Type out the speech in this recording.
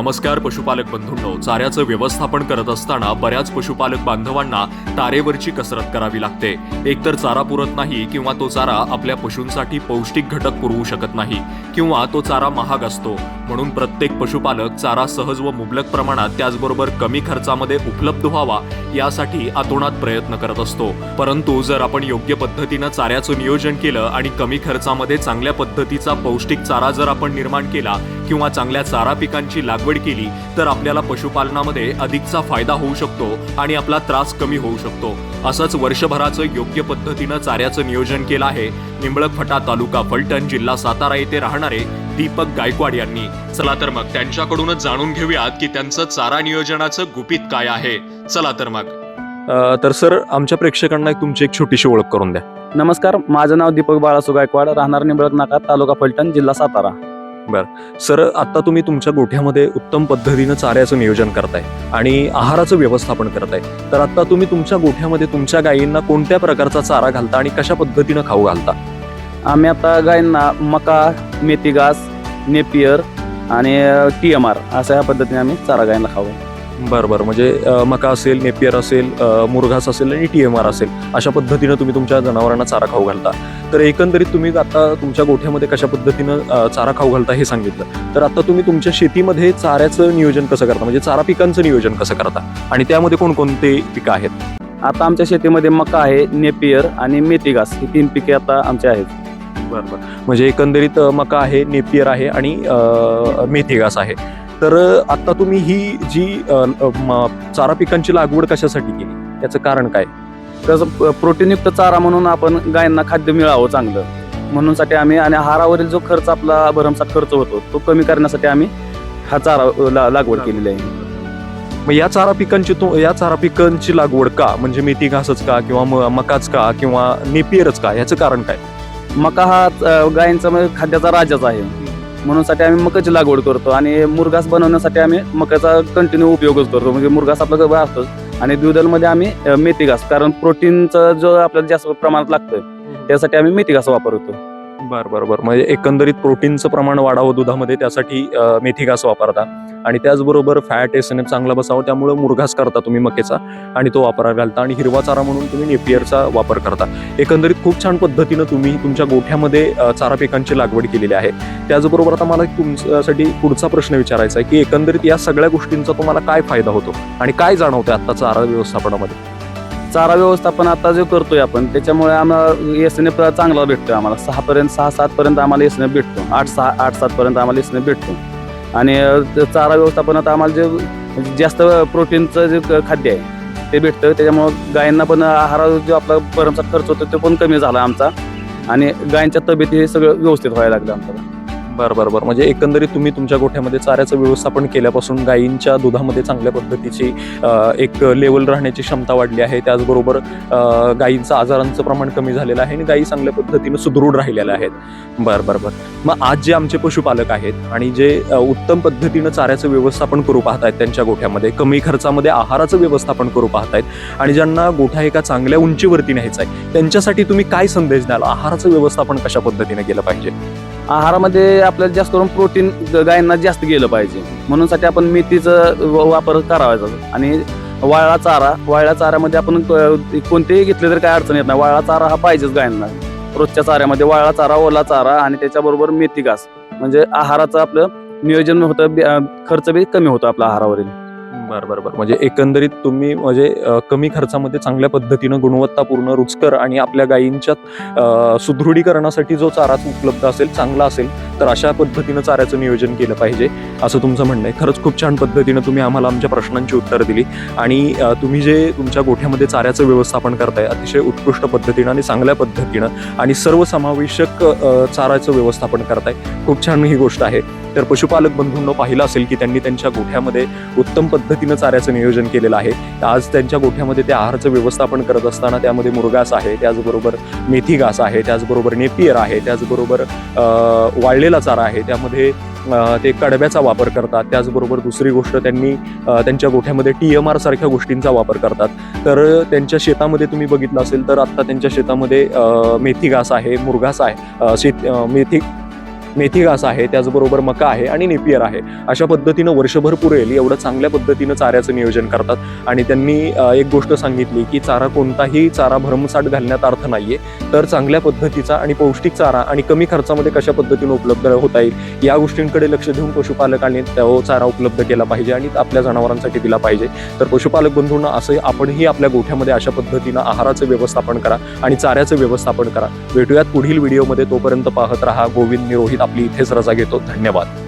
नमस्कार पशुपालक बंधूंनो. चाऱ्याचं व्यवस्थापन करत असताना बऱ्याच पशुपालक बांधवांना तारेवरची कसरत करावी लागते. एकतर चारा पुरत नाही किंवा तो चारा आपल्या पशूंसाठी पौष्टिक घटक पुरवू शकत नाही किंवा तो चारा महाग असतो. म्हणून प्रत्येक पशुपालक चारा सहज व मुबलक प्रमाणात त्याचबरोबर कमी खर्चामध्ये उपलब्ध व्हावा यासाठी आतोनात प्रयत्न करत असतो. परंतु जर आपण योग्य पद्धतीनं चाऱ्याचं नियोजन केलं आणि कमी खर्चामध्ये चांगल्या पद्धतीचा पौष्टिक चारा जर आपण निर्माण केला किंवा चांगल्या चारा पिकांची लागवड केली तर आपल्याला पशुपालनामध्ये अधिकचा फायदा होऊ शकतो आणि आपला त्रास कमी होऊ शकतो. असंच वर्षभराचं योग्य पद्धतीनं चाऱ्याचं नियोजन केलं आहे. निंबळक फटा तालुका फलटण जिल्हा सातारा येथे राहणारे दीपक गायकवाड यांनी. चला तर मग त्यांच्याकडूनच जाणून घेऊयात की त्यांचं चारा नियोजनाचं गुपित काय आहे. चला तर मग. तर सर आमच्या प्रेक्षकांना तुमची एक छोटीशी ओळख करून द्या. नमस्कार माझं नाव दीपक बाळासू गायकवाड राहणार निंबळक नाका तालुका फलटण जिल्हा सातारा. सर आता तुम्ही तुमच्या गोठ्यामध्ये उत्तम पद्धतीनं चाऱ्याचं नियोजन करताय आणि आहाराचं व्यवस्थापन करताय. तर आता तुम्ही तुमच्या गोठ्यामध्ये तुमच्या गायींना कोणत्या प्रकारचा चारा घालता आणि कशा पद्धतीनं खाऊ घालता? आम्ही आता गायींना मका मेथी घास नेपियर आणि टी एम आर अशा ह्या पद्धतीने आम्ही चारा गायींना खाऊ. बरं बरं. म्हणजे मका असेल नेपियर असेल मुरघास असेल आणि टी एम आर असेल अशा पद्धतीनं तुम्ही तुमच्या जनावरांना चारा खाऊ घालता. तर एकंदरीत तुम्ही आता तुमच्या गोठ्यामध्ये कशा पद्धतीनं चारा खाऊ घालता हे सांगितलं. तर आता तुम्ही तुमच्या शेतीमध्ये चाऱ्याचं नियोजन कसं करता? म्हणजे चारा पिकांचं नियोजन कसं करता? आणि त्यामध्ये कोणकोणते पिकं आहेत? आता आमच्या शेतीमध्ये मका आहे नेपियर आणि मेथी घास ही तीन पिके आता आमचे आहेत. बरं बरं. म्हणजे एकंदरीत मका आहे नेपियर आहे आणि मेथी घास आहे. तर आता तुम्ही ही जी चारा पिकांची लागवड कशासाठी केली? याचं कारण काय? प- प्रोटीनयुक्त चारा म्हणून आपण गायींना खाद्य मिळावं चांगलं. म्हणूनसाठी आम्ही आणि आहारावरील जो खर्च आपला भरमसाठ खर्च होतो तो कमी करण्यासाठी आम्ही हा चारा लागवड केलेली आहे. मग या चारा पिकांची तो या चारा पिकांची लागवड का? म्हणजे मेथी घासच का किंवा मकाच का किंवा नेपियरच का? याचं कारण काय? मका हा गायींचा म्हणजे खाद्याचा राजाच आहे. म्हणूनसाठी आम्ही मकाची लागवड करतो आणि मुरघास बनवण्यासाठी आम्ही मकाचा कंटिन्यू उपयोगच करतो. म्हणजे मुरघास आपलं गबा असतो आणि दुधामध्ये आम्ही मेथी घास. कारण प्रोटीनचं जो आपल्याला जास्त प्रमाणात लागतं त्यासाठी आम्ही मेथी घास वापरतो. बर बर बर. म्हणजे एकंदरीत प्रोटीनचं प्रमाण वाढावं दुधामध्ये त्यासाठी मेथी घास वापरता. आणि त्याचबरोबर फॅट एस एन एफ चांगला बसावं त्यामुळे मुरघास करता तुम्ही मकेचा आणि तो वापरायला घालता. आणि हिरवा चारा म्हणून तुम्ही नेपियरचा वापर करता. एकंदरीत खूप छान पद्धतीनं तुम्ही तुमच्या गोठ्यामध्ये चारा पिकांची लागवड केलेली आहे. त्याचबरोबर आता मला तुमच्यासाठी पुढचा प्रश्न विचारायचा आहे की एकंदरीत या सगळ्या गोष्टींचा तुम्हाला काय फायदा होतो? आणि काय जाणवतं आता चारा व्यवस्थापनामध्ये? चारा व्यवस्थापन आता जो करतोय आपण त्याच्यामुळे आम्हाला एस एन एफ चांगला भेटतोय आम्हाला. सहा पर्यंत सहा सात पर्यंत आम्हाला एस एन एफ भेटतो. आठ सहा आठ सात पर्यंत आम्हाला एस एन एफ भेटतो. आणि चारा व्यवस्थापनात आम्हाला जे म्हणजे जास्त प्रोटीनचं जे खाद्य आहे ते भेटतं त्याच्यामुळं गायींना पण आहार जो आपला भरमसाठ खर्च होतो तो पण कमी झाला आमचा. आणि गायींच्या तब्येती हे सगळं व्यवस्थित व्हायला लागलं आमचं बरं बरं बरं. म्हणजे एकंदरीत तुम्ही तुमच्या गोठ्यामध्ये चाऱ्याचं व्यवस्थापन केल्यापासून गायींच्या दुधामध्ये चांगल्या पद्धतीची एक लेवल राहण्याची क्षमता वाढली आहे. त्याचबरोबर गायींचं आजारांचं प्रमाण कमी झालेलं आहे आणि गायी चांगल्या पद्धतीनं सुदृढ राहिलेल्या आहेत. बरं बरं बरं. मग आज जे आमचे पशुपालक आहेत आणि जे उत्तम पद्धतीनं चाऱ्याचं व्यवस्थापन करू पाहत आहेत त्यांच्या गोठ्यामध्ये कमी खर्चामध्ये आहाराचं व्यवस्थापन करू पाहत आहेत आणि ज्यांना गोठा एका चांगल्या उंचीवरती न्यायचा आहे त्यांच्यासाठी तुम्ही काय संदेश द्याल? आहाराचं व्यवस्थापन कशा पद्धतीने केलं पाहिजे? आहारामध्ये आपल्याला जास्त करून प्रोटीन गायींना जास्त गेलं पाहिजे. म्हणूनसाठी आपण मेथीचं व- वापर करावायचा. आणि वाळला चारा वाळ्या चाऱ्यामध्ये आपण कोणतेही घेतले तरी काय अडचण येत नाही. वाळला चारा हा पाहिजेच गायींना. रोजच्या चाऱ्यामध्ये वाळला चारा ओला चारा आणि त्याच्याबरोबर मेथी घास. म्हणजे आहाराचं आपलं नियोजन होतं खर्च बी कमी होतो आपल्या आहारावरील. बरं बरं बरं. म्हणजे एकंदरीत तुम्ही म्हणजे कमी खर्चामध्ये चांगल्या पद्धतीनं गुणवत्तापूर्ण रुचकर आणि आपल्या गायींच्या सुदृढीकरणासाठी जो चारा उपलब्ध असेल चांगला असेल तर अशा पद्धतीनं चाऱ्याचं नियोजन केलं पाहिजे असं तुमचं म्हणणं आहे. खरंच खूप छान पद्धतीनं तुम्ही आम्हाला आमच्या प्रश्नांची उत्तरं दिली आणि तुम्ही जे तुमच्या गोठ्यामध्ये चाऱ्याचं व्यवस्थापन करताय अतिशय उत्कृष्ट पद्धतीनं आणि चांगल्या पद्धतीनं आणि सर्वसमावेशक चाराचं चाऱ्याचं व्यवस्थापन करताय. खूप छान ही गोष्ट आहे. तर पशुपालक बंधूंनो पाहिलं असेल की त्यांनी त्यांच्या गोठ्यामध्ये उत्तम पद्धतीनं चाऱ्याचं नियोजन केलेलं आहे. आज त्यांच्या गोठ्यामध्ये ते आहाराचं व्यवस्थापन करत असताना त्यामध्ये मुरगास आहे त्याचबरोबर मेथी घास आहे त्याचबरोबर नेपियर आहे त्याचबरोबर वाळलेला चारा आहे. त्यामध्ये ते कडब्याचा वापर करतात. त्याचबरोबर दुसरी गोष्ट त्यांनी त्यांच्या गोठ्यामध्ये टी एम आर सारख्या गोष्टींचा वापर करतात. तर त्यांच्या शेतामध्ये तुम्ही बघितलं असेल तर आत्ता त्यांच्या शेतामध्ये मेथी घास आहे मुरघास आहे शेत मेथी मेथी घास आहे त्याचबरोबर मका आहे आणि नेपियर आहे. अशा पद्धतीनं वर्षभर पुरेल एवढं चांगल्या पद्धतीनं चाऱ्याचं नियोजन करतात. आणि त्यांनी एक गोष्ट सांगितली की चारा कोणताही चारा भरमसाठ घालण्यात अर्थ नाहीये. तर चांगल्या पद्धतीचा आणि पौष्टिक चारा आणि कमी खर्चामध्ये कशा पद्धतीनं उपलब्ध होता येईल या गोष्टींकडे लक्ष देऊन पशुपालकांनी तो चारा उपलब्ध केला पाहिजे आणि आपल्या जनावरांसाठी दिला पाहिजे. तर पशुपालक बंधूंना असं आपणही आपल्या गोठ्यामध्ये अशा पद्धतीनं आहाराचं व्यवस्थापन करा आणि चाऱ्याचं व्यवस्थापन करा. भेटूयात पुढील व्हिडिओमध्ये. तोपर्यंत पाहत राहा. गोविंद निरोहित. आपली इथेच रजा घेतो. धन्यवाद.